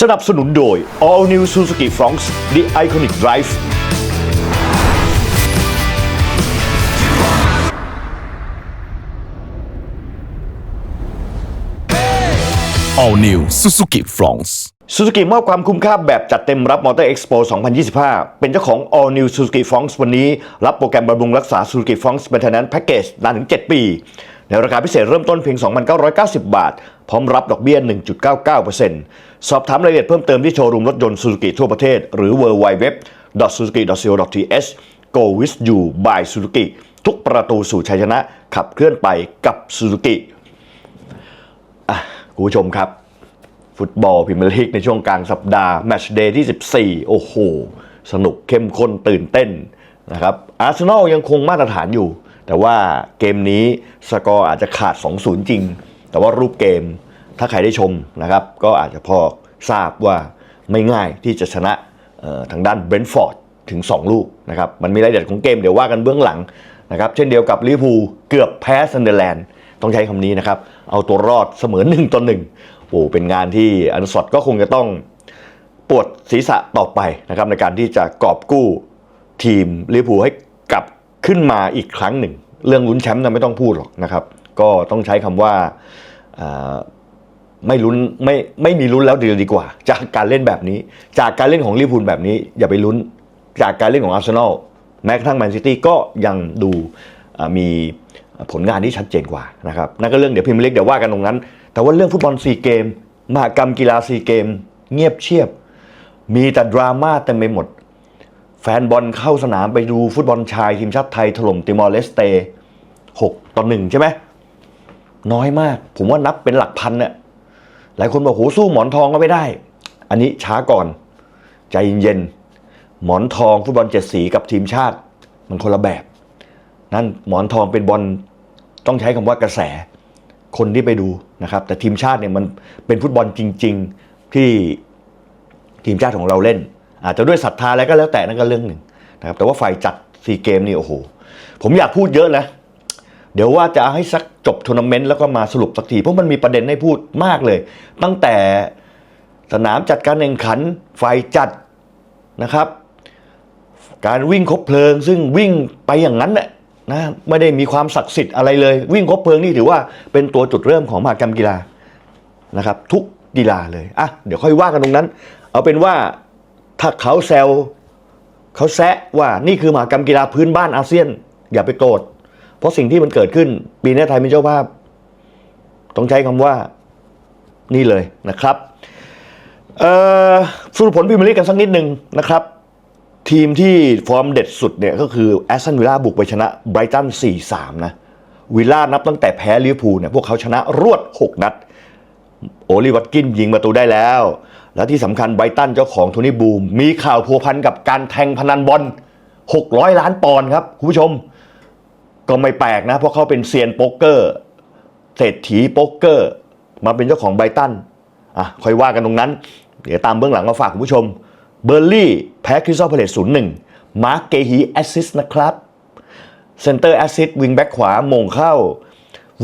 สนับสนุนโดย All New Suzuki Fronx The Iconic Drive All New Suzuki Fronts ซูซูกิมอบความคุ้มค่าแบบจัดเต็มรับมอเตอร์เอ็กซ์โป2025 เป็นเจ้าของ All New Suzuki f r o n x วันนี้ รับโปรแกรมบำรุงรักษา Suzuki f r o n x Maintenance Package นานถึง 7 ปี ในราคาพิเศษเริ่มต้นเพียง 2,990 บาท พร้อมรับดอกเบี้ย 1.99%สอบถามรายละเอียดเพิ่มเติมที่โชว์รูมรถยนต์ Suzuki ทั่วประเทศ หรือ www.suzuki.co.th Go with you by Suzuki ทุกประตูสู่ชัยชนะขับเคลื่อนไปกับ Suzuki คุณผู้ชมครับ ฟุตบอลพรีเมียร์ลีกในช่วงกลางสัปดาห์แมตช์เดย์ที่ 14 โอ้โห สนุกเข้มข้นตื่นเต้นนะครับอาร์เซนอลยังคงมาตรฐานอยู่ แต่ว่าเกมนี้สกอร์อาจจะขาด 2-0 จริง แต่ว่ารูปเกมถ้าใครได้ชมนะครับ ก็อาจจะพอทราบว่าไม่ง่ายที่จะชนะทางด้านเบรนท์ฟอร์ดถึง 2 ลูกนะครับ มันมีรายละเอียดของเกมเดี๋ยวว่ากันเบื้องหลังนะครับ เช่นเดียวกับลิเวอร์พูลเกือบแพ้ซันเดอร์แลนด์ต้องใช้คำนี้นะครับ เอาตัวรอดเสมอหนึ่งต่อหนึ่งโอ้เป็นงานที่อันสอดก็คงจะต้องปวดศีรษะต่อไปนะครับในการที่จะกอบกู้ทีมลิเวอร์พูลให้ ขึ้นมาอีกครั้งหนึ่ง เรื่องลุ้นแชมป์นะไม่ต้องพูดหรอกนะครับ ก็ต้องใช้คำว่าอ่าไม่ลุ้นไม่ไม่มีลุ้นแล้วดีดีกว่า จากการเล่นแบบนี้ จากการเล่นของลิเวอร์พูลแบบนี้ อย่าไปลุ้น จากการเล่นของอาร์เซนอลแม้กระทั่งแมนซิตี้ก็ยังดูมีผลงานที่ชัดเจนกว่านะครับนั่นก็เรื่องเดี๋ยวพิมพ์เล็กเดี๋ยวว่ากันตรงนั้น แต่ว่าเรื่องฟุตบอลซีเกมมหากรรมกีฬาซีเกม เงียบเชียบ มีแต่ดราม่าเต็มไปหมด แฟนบอลเข้าสนามไปดูฟุตบอลชายทีมชาติไทยถล่มติมอร์เลสเตหกต่อหนึ่งใช่ไหมน้อยมาก ผมว่านับเป็นหลักพันเนี่ยหลายคนบอกโหสู้หมอนทองก็ไม่ได้ อันนี้ช้าก่อน ใจเย็นๆหมอนทองฟุตบอลเจ็ดสีกับทีมชาติ มันคนละแบบ นั่นหมอนทองเป็นบอลต้องใช้คำว่ากระแส คนที่ไปดูนะครับ แต่ทีมชาติเนี่ยมันเป็นฟุตบอลจริง ๆที่ทีมชาติของเราเล่น อาจจะด้วยศรัทธาแล้วก็แล้วแต่นั่นก็เรื่องหนึ่งนะครับแต่ว่าฝ่ายจัดซีเกมนี่โอ้โห ผมอยากพูดเยอะนะเดี๋ยวว่าจะให้สักจบทัวร์นาเมนต์แล้วก็มาสรุปสักที เพราะมันมีประเด็นให้พูดมากเลย ตั้งแต่สนามจัดการแข่งขันฝ่ายจัดนะครับ การวิ่งคบเพลิง ซึ่งวิ่งไปอย่างนั้นน่ะนะไม่ได้มีความศักดิ์สิทธิ์อะไรเลย วิ่งคบเพลิงนี่ถือว่าเป็นตัวจุดเริ่มของมหากรรมกีฬานะครับ ทุกกีฬาเลยอะเดี๋ยวค่อยว่ากันตรงนั้น เอาเป็นว่า ถ้าเขาแซวเขาแซะว่านี่คือมหากรรมกีฬาพื้นบ้านอาเซียน อย่าไปโกรธเพราะสิ่งที่มันเกิดขึ้น ปีนี้ไทยเป็นเจ้าภาพ ต้องใช้คำว่านี่เลยนะครับสรุปผลพรีเมียร์ลีกกันสักนิดหนึ่งนะครับ ทีมที่ฟอร์มเด็ดสุดเนี่ยก็คือแอสตันวิลล่าบุกไปชนะไบรตัน 4-3 นะวิลล่านับตั้งแต่แพ้ลิเวอร์พูลเนี่ยพวกเขาชนะรวด 6 นัด โอลิวัตกินยิงประตูได้แล้ว และที่สำคัญไบตันเจ้าของโทนี่บูม มีข่าวพัวพันกับการแทงพนันบอล 600 ล้านปอนด์ครับคุณผู้ชม ก็ไม่แปลกนะ เพราะเขาเป็นเซียนโป๊กเกอร์เศรษฐีโป๊กเกอร์ มาเป็นเจ้าของไบตันอะค่อยว่ากันตรงนั้น เดี๋ยวตามเบื้องหลังมาฝากคุณผู้ชม เบอร์ลี่แพ้คริสตัลพาเลตศูนย์หนึ่งมาร์กเกฮีแอสซิสนะครับเซนเตอร์แอสซิสวิงแบ็กขวามงเข้า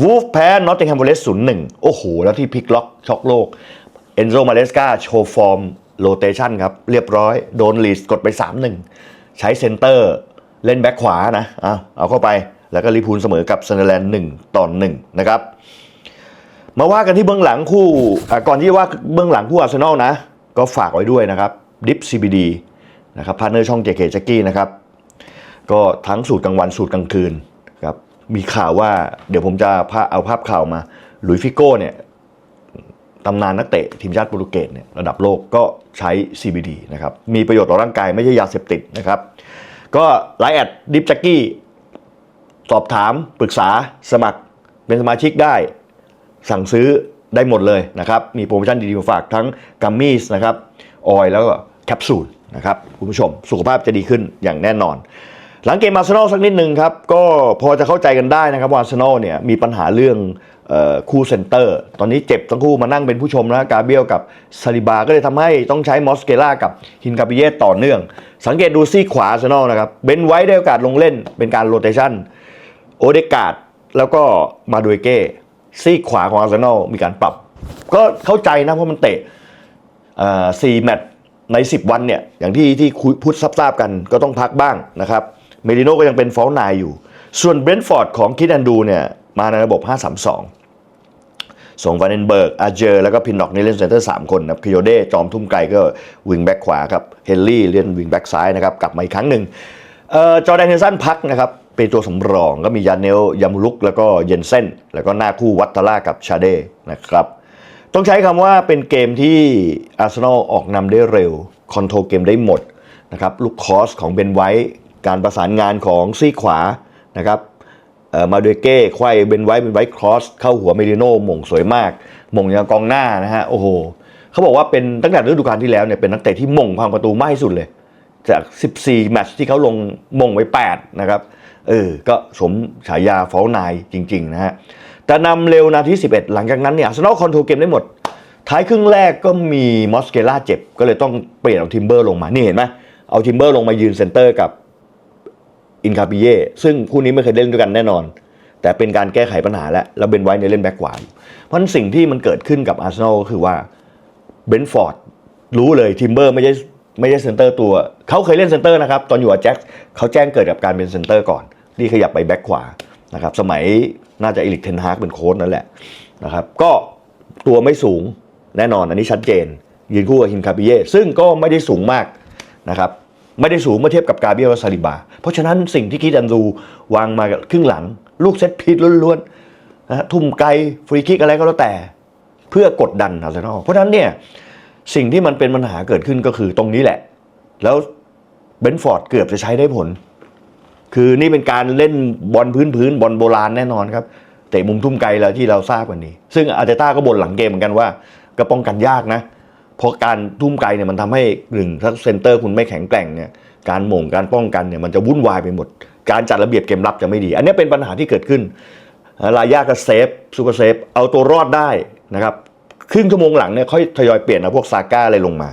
วูฟแพ้นอตติงแฮมเบเลสศูนย์หนึ่งโอ้โห แล้วที่พลิกล็อกช็อกโลก อนโซมาเลสกาโชว์ฟอร์มโรเตชันครับ เรียบร้อย โดนลีสกดไป 3-1 ใช้เซนเตอร์เล่นแบ็กขวานะเอาเอาเข้าไปแล้วก็ลิพูลเสมอกับเซนเดอร์แลนด์หนึ่งต่อหนึ่งนะครับ มาว่ากันที่เบื้องหลังคู่ก่อนที่ว่าเบื้องหลังคู่อาร์เซนอลนะ ก็ฝากไว้ด้วยนะครับดิฟ CBD นะครับพาร์เนอร์ช่องเจเคจ็กกี้นะครับ ก็ทั้งสูตรกลางวันสูตรกลางคืนครับมีข่าวว่าเดี๋ยวผมจะพาเอาภาพข่าวมา หลุยฟิโก้เนี่ย ตำนานนักเตะทีมชาติโปรตุเกสเนี่ยระดับโลกก็ใช้ CBD นะครับ มีประโยชน์ต่อร่างกายไม่ใช่ยาเสพติดนะครับ ก็ไลน์แอดดิฟจ็กกี้สอบถามปรึกษาสมัครเป็นสมาชิกได้ สั่งซื้อได้หมดเลยนะครับ มีโปรโมชั่นดีๆมาฝากทั้งกัมมี่นะครับ ออยล์แล้วก็แคปซูลนะครับ คุณผู้ชมสุขภาพจะดีขึ้นอย่างแน่นอน หลังเกมอาร์เซนอลสักนิดหนึ่งครับ ก็พอจะเข้าใจกันได้นะครับว่าอาร์เซนอลเนี่ยมีปัญหาเรื่องออคู่เซนเตอร์ ตอนนี้เจ็บทั้งคู่มานั่งเป็นผู้ชมนะกาเบียลกับซาลิบา ก็เลยทำให้ต้องใช้มอสเกล่ากับฮินคาปิเยตต่อเนื่อง สังเกตดูซี่ขวาอาร์เซนอลนะครับเบนไว้ได้โอกาสลงเล่นเป็นการโรเตชันโอเดกาดแล้วก็มาดูเอเก้ซีขวาของอาร์เซนอลมีการปรับ ก็เข้าใจนะเพราะมันเตะสี่แมตช์ใน 10 วันเนี่ยอย่างที่ที่คุยพูดทราบๆกันก็ต้องพักบ้างนะครับ เมดิโนก็ยังเป็นฟอลนายอยู่ ส่วนเบรนท์ฟอร์ดของคิดแอนดูเนี่ยมาในระบบ 5-3-2 ส่งวานเนนเบิร์ก อาเจอร์ แล้วก็พินน็อกนี่เล่นเซนเตอร์ 3 คนนะครับคิโยเดจอมทุ่มไกลก็วิงแบ็กขวาครับ เฮนรี่เล่นวิงแบ็กซ้ายนะครับ กลับมาอีกครั้งหนึ่งเจอแดนเฮนสันพักนะครับเป็นตัวสำรองก็มียานเนลยามุลุก แล้วก็เยนเซนแล้วก็หน้าคู่วัตตาล่ากับชาเดนะครับ ต้องใช้คำว่าเป็นเกมที่อาร์เซนอลออกนำได้เร็ว คอนโทรลเกมได้หมดนะครับลูกคอสของเบนไวท์ การประสานงานของซี่ขวานะครับมาเดเก้ไขว้เบนไวท์เบนไวท์ครอสเข้าหัวเมริโน่มงสวยมากมงยังกองหน้านะฮะโอ้โหเขาบอกว่าเป็นตั้งแต่ฤดูกาลที่แล้วเนี่ยเป็นนักเตะที่ม่งพังประตูมากที่สุดเลย จาก 14 แมตช์ที่เขาลงมงไว้ 8 นะครับเออก็สมฉายาฟอลนายจริงๆนะฮะแต่นำเร็วนาที 11 หลังจากนั้นเนี่ยอาร์เซนอลคอนโทรลเกมได้หมด ท้ายครึ่งแรกก็มีมอสเกล่าเจ็บ ก็เลยต้องเปลี่ยนเอาทิมเบอร์ลงมา นี่เห็นไหมเอาทิมเบอร์ลงมายืนเซนเตอร์กับ อินคาปิเย่ซึ่งคู่นี้ไม่เคยเล่นด้วยกันแน่นอน แต่เป็นการแก้ไขปัญหาแล้วแล้วเบนไว้ในเล่นแบ็กขวาเพราะสิ่งที่มันเกิดขึ้นกับอาร์เซนอลก็คือว่าเบนฟอร์ดรู้เลยทิมเบอร์ไม่ใช่ไม่ใช่เซนเตอร์ตัว เขาเคยเล่นเซนเตอร์นะครับ ตอนอยู่กับแจ็คเขาแจ้งเกิดกับการเป็นเซนเตอร์ก่อนรีขยับไปแบ็คขวานะครับสมัยน่าจะอิลิกเทนฮากเป็นโค้ชนั่นแหละนะครับก็ตัวไม่สูงแน่นอนอันนี้ชัดเจน ยืนคู่กับฮิมคาปิเย่ซึ่งก็ไม่ได้สูงมากนะครับ ไม่ได้สูงเมื่อเทียบกับกาเบียลซาลิบา เพราะฉะนั้นสิ่งที่คิดอันดูวางมาครึ่งหลัง ลูกเซตพีทล้วนๆนะทุ่มไกลฟรีคิกอะไรก็แล้วแต่ เพื่อกดดันอาร์เซนอลเพราะฉะนั้นเนี่ยสิ่งที่มันเป็นปัญหาเกิดขึ้นก็คือตรงนี้แหละ แล้วเบนฟอร์ดเกือบจะใช้ได้ผล คือนี่เป็นการเล่นบอลพื้นพื้นๆบอลโบราณแน่นอนครับเตะมุมทุ่มไกลแล้วที่เราทราบกันนี้ ซึ่งอาร์เตต้าก็บ่นหลังเกมเหมือนกันว่าก็ป้องกันยากนะ เพราะการทุ่มไกลเนี่ยมันทำให้หนึ่งถ้าเซนเตอร์คุณไม่แข็งแกร่งเนี่ยการหม่งการป้องกันเนี่ยมันจะวุ่นวายไปหมด การจัดระเบียบเกมรับจะไม่ดี อันนี้เป็นปัญหาที่เกิดขึ้นลายาก็เซฟซูเปอร์เซฟเอาตัวรอดได้นะครับครึ่งชั่วโมงหลังเนี่ยค่อยทยอยเปลี่ยนเอาพวกซาก้าอะไรลงมา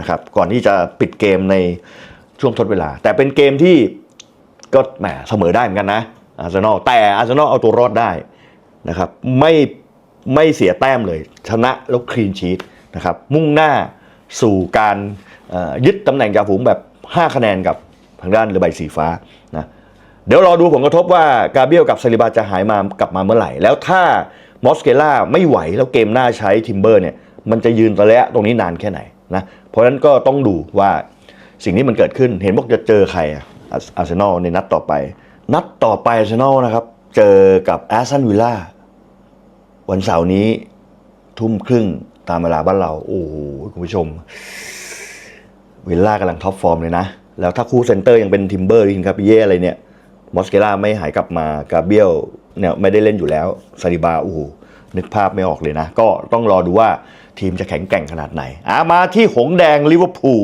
นะครับก่อนที่จะปิดเกมในช่วงทดเวลา แต่เป็นเกมที่ก็แหมเสมอได้เหมือนกันนะอาร์เซนอลแต่อาร์เซนอลเอาตัวรอดได้นะครับไม่ไม่เสียแต้มเลย ชนะแล้วคลีนชีต นะครับมุ่งหน้าสู่การยึดตำแหน่งจ่าฝูงแบบ 5 คะแนนกับทางด้านเรือใบสีฟ้านะเดี๋ยวรอดูผลกระทบว่ากาเบียลกับซาลิบาจะหายมากลับมาเมื่อไหร่ แล้วถ้ามอสเกล่าไม่ไหวแล้วเกมหน้าใช้ทิมเบอร์เนี่ยมันจะยืนระยะตรงนี้นานแค่ไหนนะเพราะฉะนั้นก็ต้องดูว่าสิ่งที่มันเกิดขึ้นเห็นบอกจะเจอใครอะอาร์เซนอลในนัดต่อไป นัดต่อไปอาร์เซนอลนะครับ เจอกับแอสตันวิลล่าวันเสาร์นี้ทุ่มครึ่ง ตามเวลาบ้านเรา โอ้โหคุณผู้ชม วิลล่ากำลังท็อปฟอร์มเลยนะ แล้วถ้าคู่เซนเตอร์ยังเป็นทิมเบอร์ทินคาปิเย่อะไรเนี่ย มอสเกล่าไม่หายกลับมากาเบียลเนี่ยไม่ได้เล่นอยู่แล้วซาลิบาโอ้โหนึกภาพไม่ออกเลยนะ ก็ต้องรอดูว่าทีมจะแข็งแกร่งขนาดไหนอามาที่หงแดงลิเวอร์พูล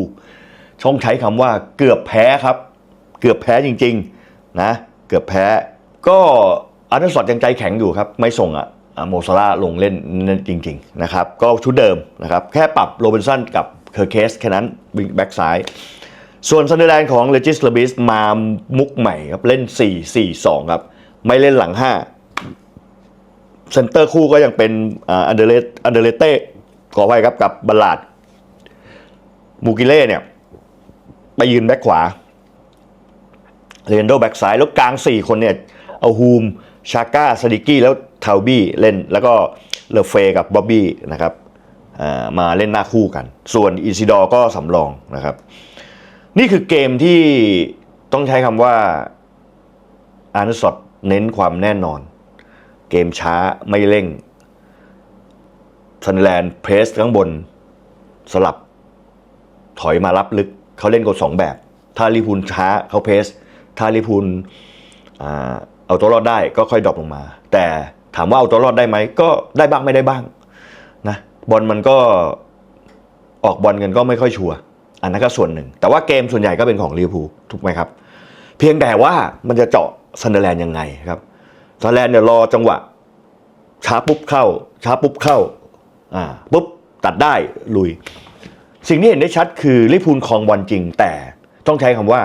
ช่องใช้คำว่าเกือบแพ้ครับ เกือบแพ้จริง ๆ นะ เกือบแพ้ ก็อาร์เดสอดยังใจแข็งอยู่ครับ ไม่ส่งอะ่ะ โมซาร่าลงเล่นจริงๆนะครับก็ชุดเดิมนะครับแค่ปรับโรบินสันกับเคอร์เคสแค่นั้นวิงแบ็กซ้าย ส่วนซันเดอร์แลนด์ของเลจิสลาบิสมามุกใหม่ครับเล่น 4-4-2 ครับ ไม่เล่นหลัง 5 เซนเตอร์คู่ก็ยังเป็นอันเดเลอันเดเลเต้ขออภัยครับกับบัลลาดมูกิเล่เนี่ย ไปยืนแบ็คขวาเรนโดแบ็กซ้ายแล้วกลาง 4 คนเนี่ย เอาฮูมชาก้าสดิกี้แล้ว ทาวบี้เล่นแล้วก็เลเฟกับบ๊อบบี้นะครับมาเล่นหน้าคู่กัน ส่วนอิซิดอร์ก็สำรองนะครับ นี่คือเกมที่ต้องใช้คำว่าอาร์นสดเน้นความแน่นอน เกมช้าไม่เร่งซันแลนด์เพรสข้างบนสลับถอยมารับลึกเขาเล่นกันสองแบบ ถ้าลิพูลช้าเขาเพรสถ้าลิพูลเอาตัวรอดได้ก็ค่อยดรอปลงมา แต่ ถามว่าเอาตัวรอดได้ไหมก็ได้บ้างไม่ได้บ้างนะบอลมันก็ออกบอลกันก็ไม่ค่อยชัวร์อันนั้นก็ส่วนหนึ่ง แต่ว่าเกมส่วนใหญ่ก็เป็นของลิเวอร์พูลถูกไหมครับ เพียงแต่ว่ามันจะเจาะซันเดอร์แลนด์ยังไงครับซันเดอร์แลนด์เนี่ยรอจังหวะ ช้าปุ๊บเข้า ช้าปุ๊บเข้าอ่าปุ๊บตัดได้ลุย สิ่งที่เห็นได้ชัดคือลิเวอร์พูลคองบอลจริง แต่ต้องใช้คำว่า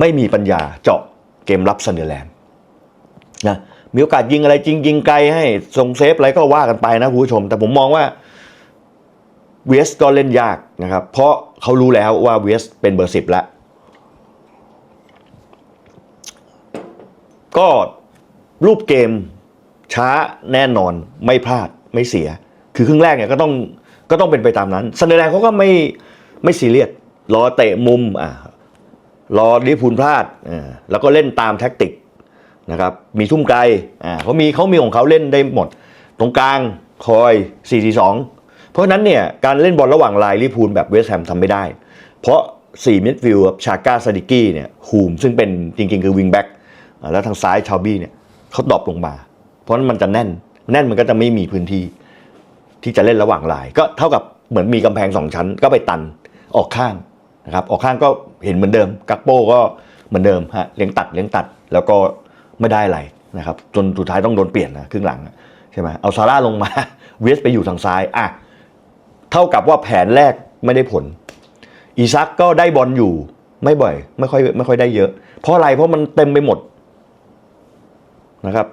ไม่มีปัญญาเจาะเกมรับซันเดอร์แลนด์นะ มีโอกาสยิงอะไรจริงยิงไกลให้ส่งเซฟอะไรก็ว่ากันไปนะคุณผู้ชม แต่ผมมองว่าเวสก็เล่นยากนะครับ เพราะเขารู้แล้วว่าเวสเป็นเบอร์สิบแล้ว ก็รูปเกมช้าแน่นอนไม่พลาดไม่เสีย คือครึ่งแรกเนี่ยก็ต้องก็ต้องเป็นไปตามนั้นซันเดอร์แลนด์เขาก็ไม่ไม่ซีเรียสรอเตะมุมอ่ารอลิพูลพลาดอ่าแล้วก็เล่นตามแท็กติก นะครับมีทุ่มไกลอ่าเขามีเขามีของเขาเล่นได้หมด ตรงกลางคอย4-4-2 เพราะนั้นเนี่ยการเล่นบอลระหว่างลายลิพูลแบบเวสต์แฮมทำไม่ได้ เพราะ4มิดฟิลด์ชาก้าซาดิกี้เนี่ยฮูมซึ่งเป็นจริงๆ คือวิงแบ็กแล้วทางซ้ายชาบี้เนี่ยเขาดรอปลงมา เพราะฉะนั้นมันจะแน่น แน่นมันก็จะไม่มีพื้นที่ที่จะเล่นระหว่างลาย ก็เท่ากับเหมือนมีกำแพงสองชั้นก็ไปตันออกข้างนะครับออกข้างก็เห็นเหมือนเดิม กักโป้ก็เหมือนเดิมฮะเลี้ยงตัดเลี้ยงตัด แล้วก็ ไม่ได้อะไรนะครับจนสุดท้ายต้องโดนเปลี่ยนนะครึ่งหลังใช่ไหมเอาซาร่าลงมาเวสไปอยู่ทางซ้ายอะเท่ากับว่าแผนแรกไม่ได้ผล อีซักก็ได้บอลอยู่ไม่บ่อย ไม่ค่อยไม่ค่อยได้เยอะ เพราะอะไรเพราะมันเต็มไปหมดนะครับ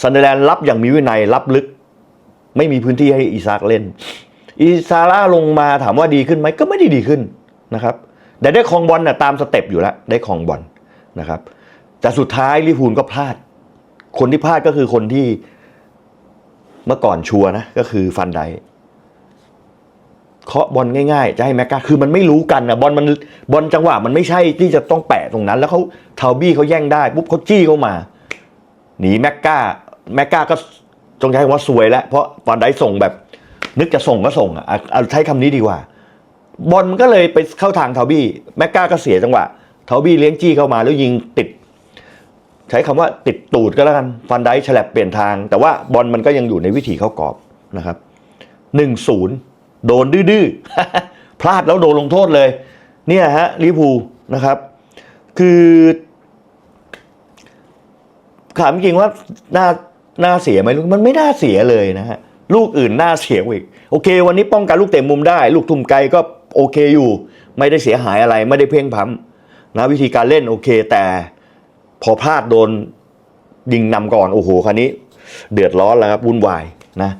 ซันเดอร์แลนด์รับอย่างมีวินัยรับลึก ไม่มีพื้นที่ให้อีซักเล่น อีซาร่าลงมาถามว่าดีขึ้นไหมก็ไม่ได้ดีขึ้นนะครับแต่ได้ครองบอลน่ะตามสเต็ปอยู่แล้วได้ครองบอลนะครับ แต่สุดท้ายลิเวอร์พูลก็พลาด คนที่พลาดก็คือคนที่เมื่อก่อนชัวนะ ก็คือฟันไดเคาะบอลง่ายๆ จะให้แม็กกาคือมันไม่รู้กันนะบอลมันบอลจังหวะมันไม่ใช่ที่จะต้องแปะตรงนั้น แล้วเขาเทาบี้เขาแย่งได้ปุ๊บเขาจี้เข้ามา หนีแม็กกาแม็กกาก็จงใช้คำว่าซวยแล้ว เพราะฟันไดค์ส่งแบบ นึกจะส่งก็ส่งอะเอาใช้คำนี้ดีกว่า บอลมันก็เลยไปเข้าทางเทาบี้แม็กกาก็เสียจังหวะเทาบี้เลี้ยงจี้เข้ามาแล้วยิงติด ใช้คำว่าติดตูดก็แล้วกันฟันได้ฉลับเปลี่ยนทาง แต่ว่าบอลมันก็ยังอยู่ในวิถีเข้ากรอบนะครับหนึ่งศูนย์โดนดื้อพลาดแล้วโดนลงโทษเลย เนี่ยฮะลิพูนะครับ คือถามจริงว่าน่าน่าเสียไหมลูกมันไม่น่าเสียเลยนะฮะลูกอื่นน่าเสียอีกโอเค วันนี้ป้องกันลูกเตะมุมได้ ลูกทุ่มไกลก็โอเคอยู่ ไม่ได้เสียหายอะไรไม่ได้เพ่งพ้ำนะวิธีการเล่นโอเคแต่ พอพลาดโดนยิงนำก่อนโอ้โหคราวนี้ เดือดร้อนแล้วครับวุ่นวายนะ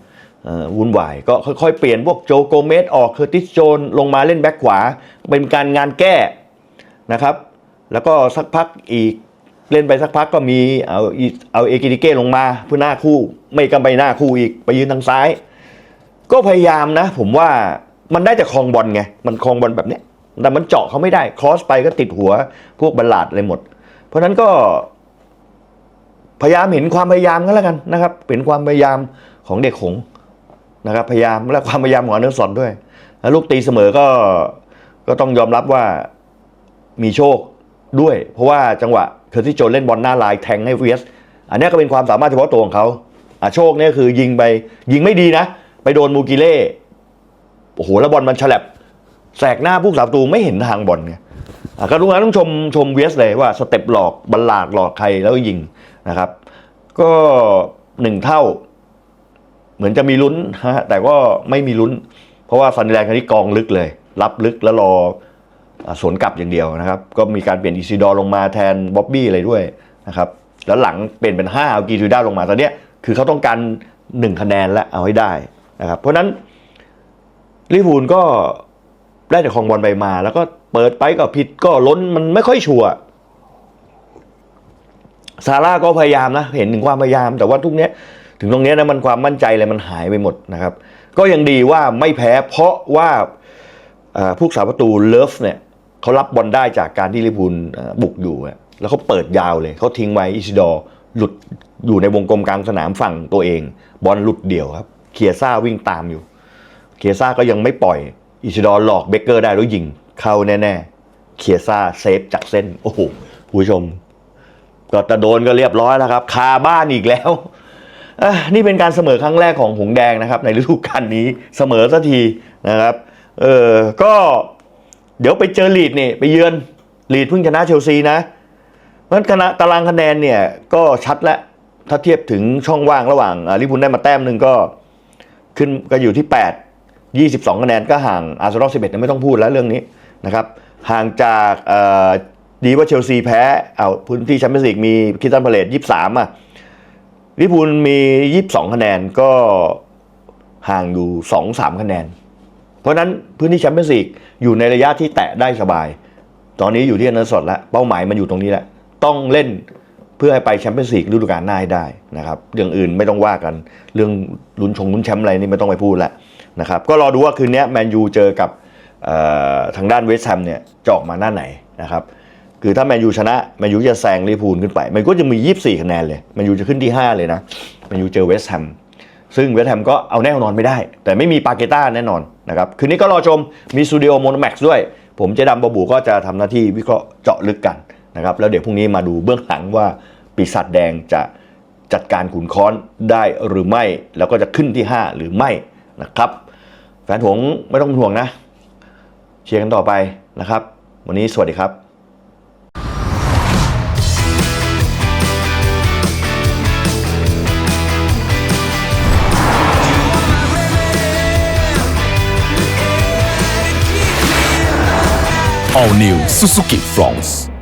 วุ่นวายก็ค่อยๆเปลี่ยนพวกโจโกเมสออกเคอร์ติสโจนลงมาเล่นแบ็คขวา เป็นการงานแก้นะครับ แล้วก็สักพักอีกเล่นไปสักพักก็มีเอาเอาเอกิติเก้ลงมาเพื่อหน้าคู่ไม่ก็ไปหน้าคู่อีกไปยืนทางซ้าย ก็พยายามนะ ผมว่ามันได้แต่คลองบอลไงมันคลองบอลแบบเนี้ยแต่มันเจาะเขาไม่ได้ครอสไปก็ติดหัวพวกบัลลาดอะไรหมด เพราะฉะนั้นก็พยายามเห็นความพยายามก็แล้วกันนะครับ เห็นความพยายามของเด็กหงส์นะครับ พยายามและความพยายามของอนอร์สอนด้วยแล้วลูกตีเสมอก็ก็ต้องยอมรับว่ามีโชคด้วย เพราะว่าจังหวะเคอร์ติโจนเล่นบอลหน้าลายแทงให้เวียสอันนี้ก็เป็นความสามารถเฉพาะตัวของเขาอะโชคเนี่ยคือยิงไปยิงไม่ดีนะ ไปโดนมูกิเล่โอ้โหแล้วบอลมันฉลับแสกหน้าผู้สาประตูไม่เห็นทางบอลไง ก็รู้งั้นต้องชมชมเวสเลยว่าสเต็ปหลอกบัลลาดหลอกใครแล้วยิงนะครับ ก็หนึ่งเท่า เหมือนจะมีลุ้นฮะแต่ก็ไม่มีลุ้น เพราะว่าซันเดอร์แลนด์คราวนี้กองลึกเลย รับลึกแล้วรออสวนกลับอย่างเดียวนะครับ ก็มีการเปลี่ยนอิซิดอลงมาแทนบ๊อบบี้อะไรด้วยนะครับแล้วหลังเปลี่ยนเป็น5เอากีทูด้าลงมาตอนเนี้ยคือเขาต้องการ1คะแนนแล้วเอาให้ได้นะครับเพราะนั้นลิเวอร์พูลก็ได้แต่ครองบอลไปมาแล้วก็ เปิดไปก็ผิดก็ล้นมันไม่ค่อยชัวร์ซาร่าก็พยายามนะ เห็นถึงความพยายาม แต่ว่าทุกเนี้ยถึงตรงเนี้ยนะมันความมั่นใจอะไรมันหายไปหมดนะครับ ก็ยังดีว่าไม่แพ้เพราะว่าผู้สาประตูเลิฟเนี่ยเขารับบอลได้จากการที่ลิเวอร์พูลบุกอยู่แล้วเขาเปิดยาวเลยเขาทิ้งไว้อิซิดอร์หลุดอยู่ในวงกลมกลางสนามฝั่งตัวเอง บอลหลุดเดี่ยวครับเคียซ่าวิ่งตามอยู่ เคียซ่าก็ยังไม่ปล่อย อิซิดอร์หลอกเบเกอร์ได้แล้วยิง เข้าแน่ๆเคียซ่าเซฟจากเส้น โอ้โหผู้ชม ก็จะโดนก็เรียบร้อยแล้วครับ คาบ้านอีกแล้วอะนี่เป็นการเสมอครั้งแรกของหงแดงนะครับ ในฤดูกาลนี้เสมอสักทีนะครับ เออก็เดี๋ยวไปเจอลีดนี่ไปเยือนลีดเพิ่งชนะเชลซีนะเพราะฉะนั้นคณะตารางคะแนนเนี่ยก็ชัดแล้วถ้าเทียบถึงช่องว่างระหว่างอ่าลิเวอร์พูลได้มาแต้มหนึ่งก็ขึ้นก็อยู่ที่ 8 22 คะแนนก็ห่างอาร์เซนอล11เนี่ยไม่ต้องพูดแล้วเรื่องนี้ นะครับห่างจากดีว่าเชลซีแพ้เอาพื้นที่แชมเปี้ยนส์ลีกมีคิตันพาเลต23อะลิเวอร์พูลมี22คะแนนก็ห่างอยู่2-3คะแนน เพราะนั้นพื้นที่แชมเปี้ยนส์ลีกอยู่ในระยะที่แตะได้สบาย ตอนนี้อยู่ที่อันาสดแล้วเป้าหมายมันอยู่ตรงนี้แหละ ต้องเล่นเพื่อให้ไปแชมเปี้ยนส์ลีกฤดูกาลหน้าให้ได้นะครับเรื่องอื่นไม่ต้องว่ากันเรื่องลุ้นชงลุ้นแชมป์อะไรนี่ไม่ต้องไปพูดแล้วนะครับก็รอดูว่าคืนนี้แมนยูเจอกับ ทางด้านเวสต์แฮมเนี่ยจะอกมาหน้าไหนนะครับคือถ้าแมนยูชนะแมนยูจะแซงลิพูลขึ้นไป มันก็จะมี 24 คะแนนเลยแมนยูจะขึ้นที่ 5 เลยนะแมนยูเจอเวสต์แฮมซึ่งเวสต์แฮมก็เอาแน่นอนไม่ได้ แต่ไม่มีปาเกต้าแน่นอนนะครับคืนนี้ก็รอชมมีสตูดิโอโมโนแม็กซ์ด้วย ผมเจดำบาบูก็จะทำหน้าที่วิเคราะห์เจาะลึกกันนะครับแล้วเดี๋ยวพรุ่งนี้มาดูเบื้องหลังว่าปีศาจแดงจะจัดการขุนค้อนได้หรือไม่ แล้วก็จะขึ้นที่ 5 หรือไม่นะครับแฟนผงไม่ต้องเป็นห่วงนะ เชียร์กันต่อไปนะครับ วันนี้สวัสดีครับ All New Suzuki Fronts